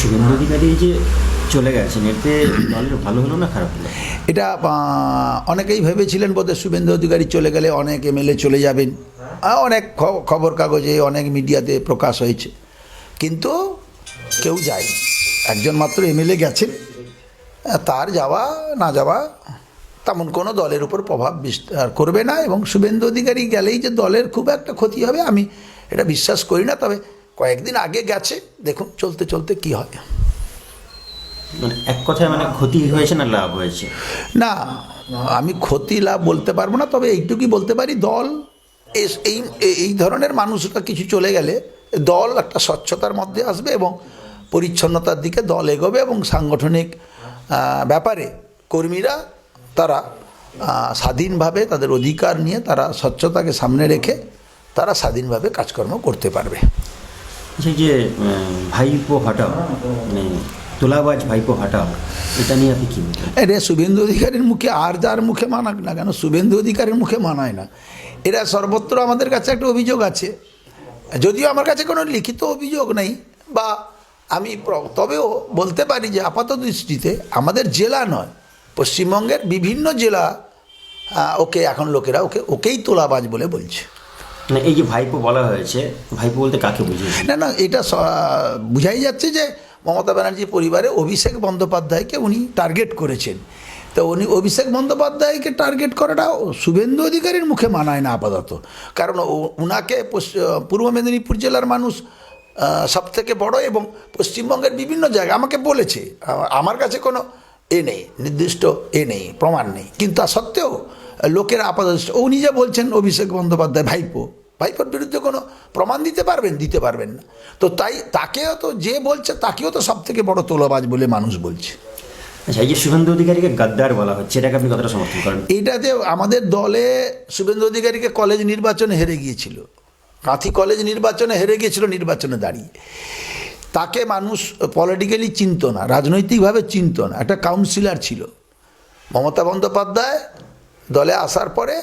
শুভেন্দু অধিকারী যে চলে গেছেন, এতে দলের ভালো হলো না খারাপ এটা অনেকেই ভেবেছিলেন বোধহয় শুভেন্দু অধিকারী চলে গেলে অনেক এমএলএ চলে যাবেন। অনেক খবর কাগজে অনেক মিডিয়াতে প্রকাশ হয়েছে। কিন্তু কেউ যায়নি। একজন মাত্র এমএলএ গেছেন। তার যাওয়া, না যাওয়া, তেমন কোনো দলের উপর প্রভাব বিস্তার করবে না এবং শুভেন্দু অধিকারী গেলেই যে দলের খুব একটা ক্ষতি হবে, আমি এটা বিশ্বাস করি না। তবে কয়েকদিন আগে গেছে। দেখুন চলতে চলতে কি হয়। মানে এক কথায় মানে ক্ষতি হয়েছে না লাভ হয়েছে? না আমি ক্ষতি লাভ বলতে পারব না তবে এইটুকুই বলতে পারি দল এস- এই এই ধরনের মানুষরা কিছু চলে গেলে দল একটা স্বচ্ছতার মধ্যে আসবে এবং পরিচ্ছন্নতার দিকে দল এগোবে এবং সাংগঠনিক ব্যাপারে কর্মীরা তারা স্বাধীনভাবে তাদের অধিকার নিয়ে তারা স্বচ্ছতাকে সামনে রেখে তারা স্বাধীনভাবে কাজকর্ম করতে পারবে। সেই যে ভাইপো হটাও মানে তোলাবাজ ভাইপো হটাও, এটা নিয়ে আপনি কী এটা শুভেন্দু অধিকারীর মুখে আর যার মুখে মানাক না কেন? শুভেন্দু অধিকারীর মুখে মানায় না। এরা সর্বত্র আমাদের কাছে একটা অভিযোগ আছে। যদিও আমার কাছে কোনো লিখিত অভিযোগ নেই, বা আমি তবেও বলতে পারি যে আপাত দৃষ্টিতে আমাদের জেলা নয়, পশ্চিমবঙ্গের বিভিন্ন জেলা ওকে, এখন লোকেরা ওকে, ওকেই তোলাবাজ বলে বলছে। মানে এই যে ভাইপো বলা হয়েছে, ভাইপো বলতে কাকে বুঝিয়েছে না না, এটা বুঝাই যাচ্ছে যে মমতা ব্যানার্জি পরিবারে অভিষেক বন্দ্যোপাধ্যায়কে উনি টার্গেট করেছেন। তো উনি অভিষেক বন্দ্যোপাধ্যায়কে টার্গেট করাটা শুভেন্দু অধিকারীর মুখে মানায় না আপাতত। কারণ ও- উনাকে পশ্চ- পূর্ব মেদিনীপুর জেলার মানুষ সব থেকে বড় এবং পশ্চিমবঙ্গের বিভিন্ন জায়গায় আমাকে বলেছে। আমার কাছে কোনো এ নেই, নির্দিষ্ট এ নেই, প্রমাণ নেই। কিন্তু তা সত্ত্বেও লোকেরা আপাতত উনি যা বলছেন অভিষেক বন্দ্যোপাধ্যায় ভাইপো। ভাইপোর বিরুদ্ধে কোনো প্রমাণ দিতে পারবেন? দিতে পারবেন না। তো তাই তাকেও তো যে বলছে তাকেও তো সব থেকে বড় তোলাবাজ বলে মানুষ বলছে। আচ্ছা এই যে শুভেন্দু অধিকারীকে গাদ্দার বলা হচ্ছে এটাকে আপনি কতটা সমর্থন করেন? এইটাতে আমাদের দলে শুভেন্দু অধিকারীকে কলেজ নির্বাচনে হেরে গিয়েছিল। কাঁথি কলেজ নির্বাচনে হেরে গিয়েছিল নির্বাচনে দাঁড়িয়ে। তাকে মানুষ পলিটিক্যালি চিনত না রাজনৈতিকভাবে চিনত না। একটা কাউন্সিলর ছিল। মমতা বন্দ্যোপাধ্যায় দলে আসার পরে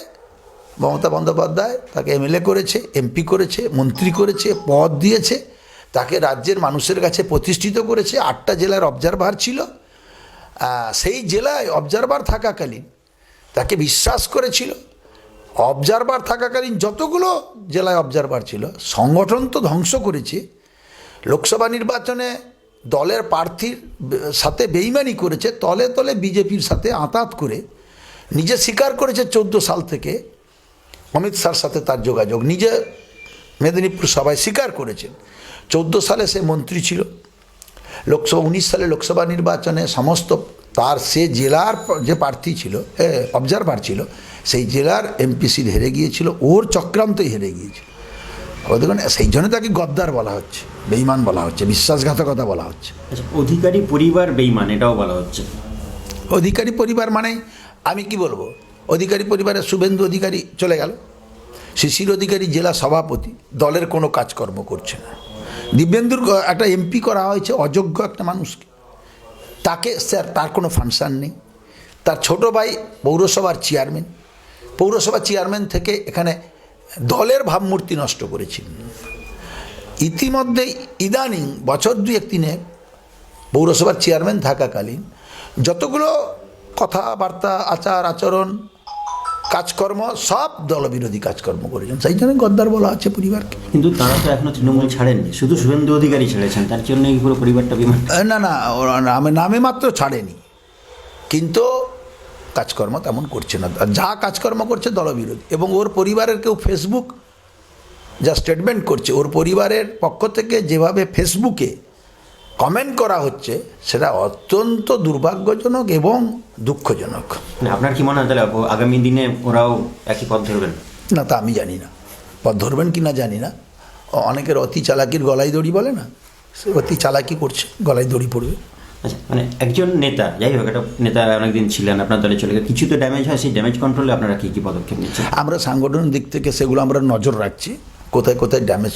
মমতা বন্দ্যোপাধ্যায় তাকে এমএলএ করেছে, এমপি করেছে, মন্ত্রী করেছে, পদ দিয়েছে, তাকে রাজ্যের মানুষের কাছে প্রতিষ্ঠিত করেছে। আটটা জেলার অবজারভার ছিল। সেই জেলায় অবজারভার থাকাকালীন তাকে বিশ্বাস করেছিল। অবজারভার থাকাকালীন যতগুলো জেলায় অবজারভার ছিল, সংগঠন তো ধ্বংস করেছে। লোকসভা নির্বাচনে দলের প্রার্থীর সাথে বেইমানি করেছে, তলে তলে বিজেপির সাথে আঁতাত করে নিজে স্বীকার করেছে চোদ্দ সাল থেকে। অমিত শাহর সাথে তার যোগাযোগ। নিজে মেদিনীপুর সভায় স্বীকার করেছেন। চোদ্দ সালে সে মন্ত্রী ছিল। লোকসভা উনিশ সালে লোকসভা নির্বাচনে সমস্ত তার সে জেলার যে প্রার্থী ছিল অবজারভার ছিল সেই জেলার এমপি সিট হেরে গিয়েছিল ওর চক্রান্তই হেরে গিয়েছিল। দেখুন সেই জন্য তাকে গদ্দার বলা হচ্ছে বেইমান বলা হচ্ছে বিশ্বাসঘাতকতা বলা হচ্ছে। আচ্ছা অধিকারী পরিবার বেইমান এটাও বলা হচ্ছে। অধিকারী পরিবার মানে আমি কি বলব? অধিকারী পরিবারের শুভেন্দু অধিকারী চলে গেল। শিশির অধিকারী জেলা সভাপতি, দলের কোনো কাজকর্ম করছে না। দিব্যেন্দুর একটা এমপি করা হয়েছে, অযোগ্য একটা মানুষকে। তাকে, স্যার, তার কোনো ফাংশন নেই। তার ছোট ভাই পৌরসভার চেয়ারম্যান। পৌরসভা চেয়ারম্যান থেকে এখানে দলের ভাবমূর্তি নষ্ট করেছিলেন। ইতিমধ্যেই ইদানিং বছর দুই তিনে পৌরসভার চেয়ারম্যান থাকাকালীন যতগুলো কথাবার্তা, আচার, আচরণ কাজকর্ম সব দলবিরোধী কাজকর্ম করেছেন। সেই জন্য গদ্দার বলা আছে পরিবারকে। কিন্তু তারা তো এখনও তৃণমূল ছাড়েননি। শুধু শুভেন্দু অধিকারী ছেড়েছেন তার জন্য এই পুরো পরিবারটা বিমান না না নামে নামে মাত্র ছাড়েনি। কিন্তু কাজকর্ম তেমন করছে না। যা কাজকর্ম করছে দলবিরোধী। এবং ওর পরিবারের কেউ ফেসবুক যা স্টেটমেন্ট করছে ওর পরিবারের পক্ষ থেকে যেভাবে ফেসবুকে কমেন্ট করা হচ্ছে সেটা অত্যন্ত দুর্ভাগ্যজনক এবং দুঃখজনক। মানে আপনার কি মনে হয় তাহলে আগামী দিনে ওরাও একই পথ ধরবেন? না তা আমি জানি না। পথ ধরবেন কি না জানি না। অনেকের অতি চালাকির গলায় দড়ি বলে না? সে অতি চালাকি করছে গলায় দড়ি পড়বে। আচ্ছা মানে একজন নেতা যাই হোক একটা নেতা অনেকদিন ছিলেন আপনার দলে চলে গেল কিছু তো ড্যামেজ হয় সেই ড্যামেজ কন্ট্রোলে আপনারা কী কী পদক্ষেপ নিচ্ছেন? আমরা সাংগঠনিক দিক থেকে সেগুলো আমরা নজর রাখছি কোথায় কোথায় ড্যামেজ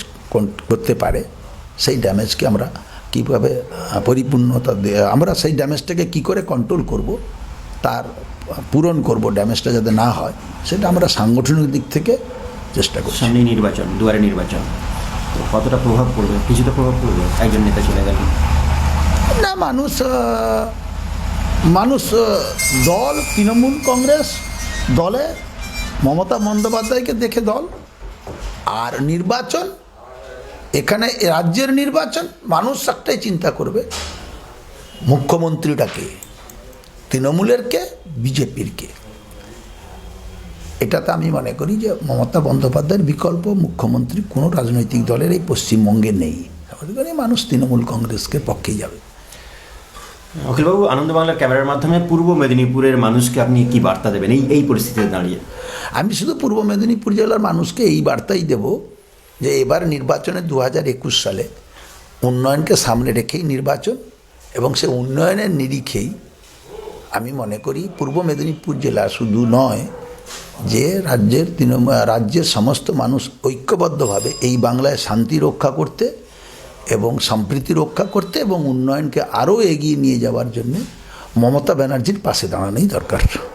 করতে পারে সেই ড্যামেজকে আমরা কীভাবে পরিপূর্ণতা আমরা সেই ড্যামেজটাকে কী করে কন্ট্রোল করব? তার পূরণ করব ড্যামেজটা যাতে না হয় সেটা আমরা সাংগঠনিক দিক থেকে চেষ্টা করছি। সামনেই নির্বাচন দুয়ারে নির্বাচন। কতটা প্রভাব পড়বে? কিছুটা প্রভাব পড়বে? একজন নেতা চলে গেলেন। না মানুষ মানুষ দল তৃণমূল কংগ্রেস দলে মমতা বন্দ্যোপাধ্যায়কে দেখে দল আর নির্বাচন এখানে রাজ্যের নির্বাচন মানুষ একটাই চিন্তা করবে মুখ্যমন্ত্রীটাকে তৃণমূলের কে বিজেপির কে? এটাতে আমি মনে করি যে মমতা বন্দ্যোপাধ্যায়ের বিকল্প মুখ্যমন্ত্রী কোনো রাজনৈতিক দলের এই পশ্চিমবঙ্গে নেই। মানুষ তৃণমূল কংগ্রেসকে পক্ষেই যাবে। অখিলবাবু আনন্দ বাংলার ক্যামেরার মাধ্যমে পূর্ব মেদিনীপুরের মানুষকে আপনি কি বার্তা দেবেন? এই এই পরিস্থিতিতে দাঁড়িয়ে। আমি শুধু পূর্ব মেদিনীপুর জেলার মানুষকে এই বার্তাই দেব যে এবার নির্বাচনে দু হাজার একুশ সালে উন্নয়নকে সামনে রেখেই নির্বাচন এবং সে উন্নয়নের নিরিখেই আমি মনে করি পূর্ব মেদিনীপুর জেলা শুধু নয়, যে রাজ্যের তৃণমূল রাজ্যের সমস্ত মানুষ ঐক্যবদ্ধভাবে এই বাংলায় শান্তি রক্ষা করতে এবং সম্প্রীতি রক্ষা করতে এবং উন্নয়নকে আরও এগিয়ে নিয়ে যাওয়ার জন্য মমতা ব্যানার্জির পাশে দাঁড়ানোই দরকার।